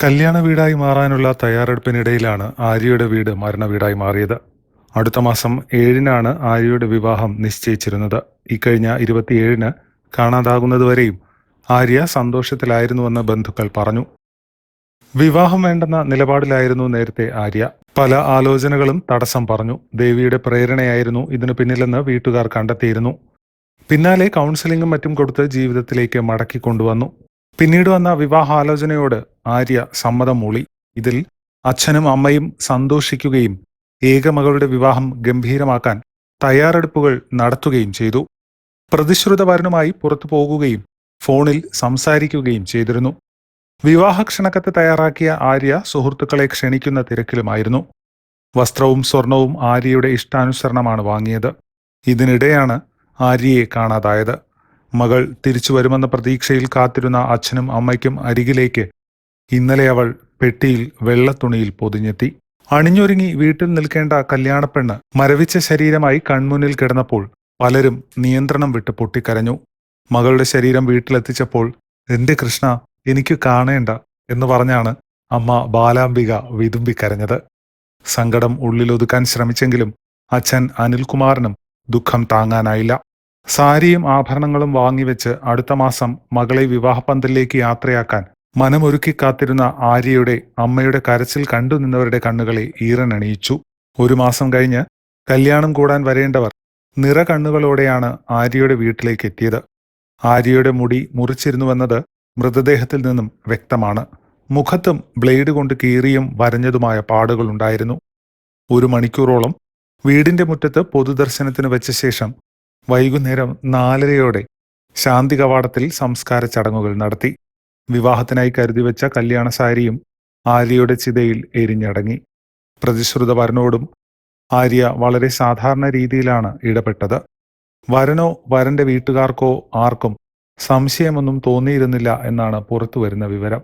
കല്യാണ വീടായി മാറാനുള്ള തയ്യാറെടുപ്പിനിടയിലാണ് ആര്യയുടെ വീട് മരണ വീടായി മാറിയത്. അടുത്ത മാസം ഏഴിനാണ് ആര്യയുടെ വിവാഹം നിശ്ചയിച്ചിരുന്നത്. ഇക്കഴിഞ്ഞ ഇരുപത്തിയേഴിന് കാണാതാകുന്നതുവരെയും ആര്യ സന്തോഷത്തിലായിരുന്നുവെന്ന് ബന്ധുക്കൾ പറഞ്ഞു. വിവാഹം വേണ്ടെന്ന നിലപാടിലായിരുന്നു നേരത്തെ ആര്യ. പല ആലോചനകളും തടസ്സം പറഞ്ഞു. ദേവിയുടെ പ്രേരണയായിരുന്നു ഇതിനു പിന്നിലെന്ന് വീട്ടുകാർ കണ്ടെത്തിയിരുന്നു. പിന്നാലെ കൗൺസിലിംഗും മറ്റും കൊടുത്ത് ജീവിതത്തിലേക്ക് മടക്കി കൊണ്ടുവന്നു പിന്നീട് വന്ന വിവാഹാലോചനയോട് ആര്യ സമ്മതം മൂളി ഇതിൽ അച്ഛനും അമ്മയും സന്തോഷിക്കുകയും ഏകമകളുടെ വിവാഹം ഗംഭീരമാക്കാൻ തയ്യാറെടുപ്പുകൾ നടത്തുകയും ചെയ്തു. പ്രതിശ്രുത വരനുമായി പുറത്തു പോകുകയും ഫോണിൽ സംസാരിക്കുകയും ചെയ്തിരുന്നു. വിവാഹ ക്ഷണക്കത്ത് തയ്യാറാക്കിയ ആര്യ സുഹൃത്തുക്കളെ ക്ഷണിക്കുന്ന തിരക്കിലുമായിരുന്നു. വസ്ത്രവും സ്വർണവും ആര്യയുടെ ഇഷ്ടാനുസരണമാണ് വാങ്ങിയത്. ഇതിനിടെയാണ് ആര്യയെ കാണാതായത്. മകൾ തിരിച്ചു വരുമെന്ന പ്രതീക്ഷയിൽ കാത്തിരുന്ന അച്ഛനും അമ്മയ്ക്കും അരികിലേക്ക് ഇന്നലെ അവൾ പെട്ടിയിൽ വെള്ളത്തുണിയിൽ പൊതിഞ്ഞെത്തി. അണിഞ്ഞൊരുങ്ങി വീട്ടിൽ നിൽക്കേണ്ട കല്യാണപ്പെണ്ണ് മരവിച്ച ശരീരമായി കൺമുന്നിൽ കിടന്നപ്പോൾ പലരും നിയന്ത്രണം വിട്ട് പൊട്ടിക്കരഞ്ഞു. മകളുടെ ശരീരം വീട്ടിലെത്തിച്ചപ്പോൾ എന്റെ കൃഷ്ണ എനിക്ക് കാണേണ്ട എന്ന് പറഞ്ഞാണ് അമ്മ ബാലാംബിക വിതുമ്പിക്കരഞ്ഞത്. സങ്കടം ഉള്ളിലൊതുക്കാൻ ശ്രമിച്ചെങ്കിലും അച്ഛൻ അനിൽകുമാറിനും ദുഃഖം താങ്ങാനായില്ല. സാരിയും ആഭരണങ്ങളും വാങ്ങിവെച്ച് അടുത്ത മാസം മകളെ വിവാഹപന്തലിലേക്ക് യാത്രയാക്കാൻ മനമൊരുക്കി കാത്തിരുന്ന ആര്യയുടെ അമ്മയുടെ കരച്ചിൽ കണ്ടുനിന്നവരുടെ നിന്നവരുടെ കണ്ണുകളെ ഈറനണിയിച്ചു ഒരു മാസം കഴിഞ്ഞ് കല്യാണം കൂടാൻ വരേണ്ടവർ നിറ കണ്ണുകളോടെയാണ് ആര്യയുടെ വീട്ടിലേക്ക് എത്തിയത്. ആര്യയുടെ മുടി മുറിച്ചിരുന്നുവെന്നത് മൃതദേഹത്തിൽ നിന്നും വ്യക്തമാണ്. മുഖത്തും ബ്ലേഡ് കൊണ്ട് കീറിയും വരഞ്ഞതുമായ പാടുകളുണ്ടായിരുന്നു. ഒരു മണിക്കൂറോളം വീടിന്റെ മുറ്റത്ത് പൊതുദർശനത്തിന് വെച്ച ശേഷം വൈകുന്നേരം നാലരയോടെ ശാന്തി കവാടത്തിൽ സംസ്കാര ചടങ്ങുകൾ നടത്തി. വിവാഹത്തിനായി കരുതി വെച്ച കല്യാണ സാരിയും ആര്യയുടെ ചിതയിൽ എരിഞ്ഞടങ്ങി. പ്രതിശ്രുത വരനോടും ആര്യ വളരെ സാധാരണ രീതിയിലാണ് ഇടപെട്ടത്. വരനോ വരന്റെ വീട്ടുകാർക്കോ ആർക്കും സംശയമൊന്നും തോന്നിയിരുന്നില്ല എന്നാണ് പുറത്തു വരുന്ന വിവരം.